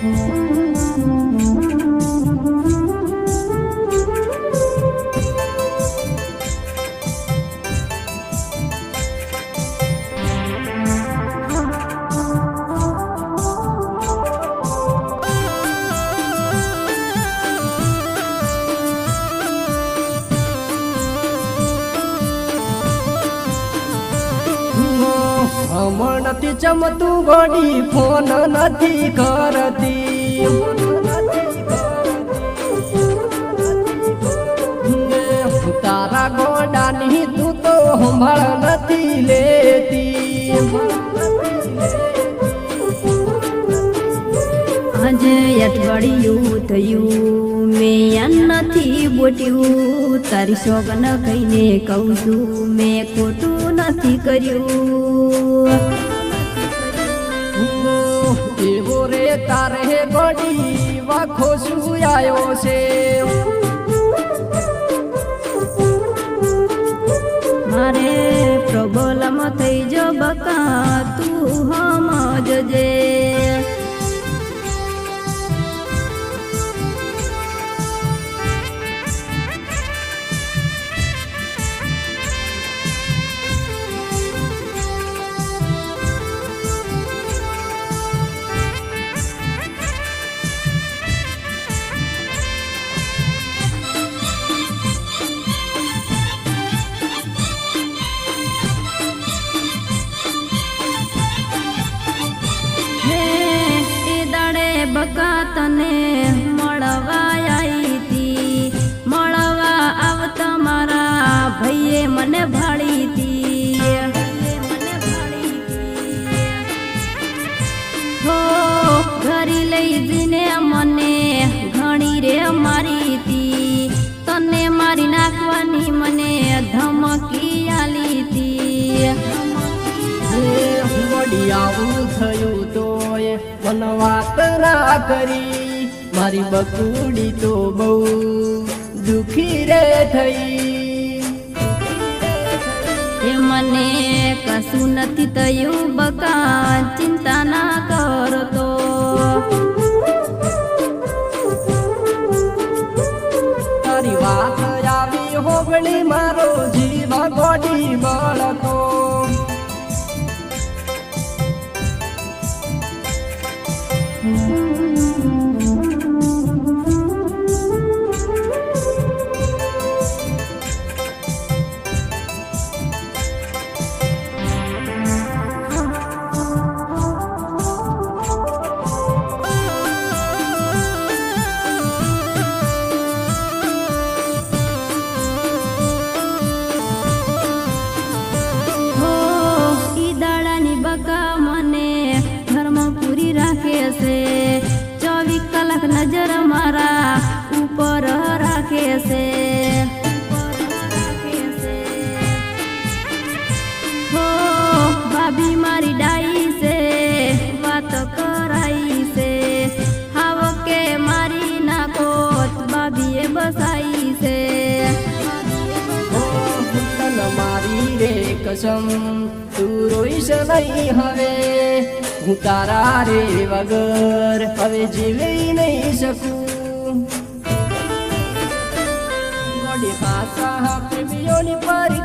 Thank you. હમણ નથી ચમતું ગોડી phone નથી કરતી. તારા ગોડાની તું તો સંભાળ નથી લેતી. આજે અઠવાડિયું થયું, મેં નથી બોટ્યું. તારી સોગન કહીને કહું છું, મેં ખોટું નથી કર્યું. એવો રે તારે ગોડી વાખો શું આવ્યો છે? મારે પ્રબલમ થઈ જ બકા તું સમજજે હે દાડે તને મળવા આવી હતી મળવા આવતા મારા ભાઈએ મને ભાળી હતી હો, ઘરી લઈ જઈને મને ઘણી રે મારી તી. તને મારી નાખવાની મને ધમકી આલી હતી આવું મન વાત ના કરી. મારી બકુડી તો બહુ દુખી રે થઈ. એ મને કશું નથી થયું બકા ચિંતા ના કરતો તારી વાત આવી હોગણી મારો જીવ ગોડી બળતો. હો કસમ તું રોઈશ નહીં હવે. હું તારા રે વગર હવે જીવી નહીં શકું. ગોડી પાસા પ્રેમીઓની પરી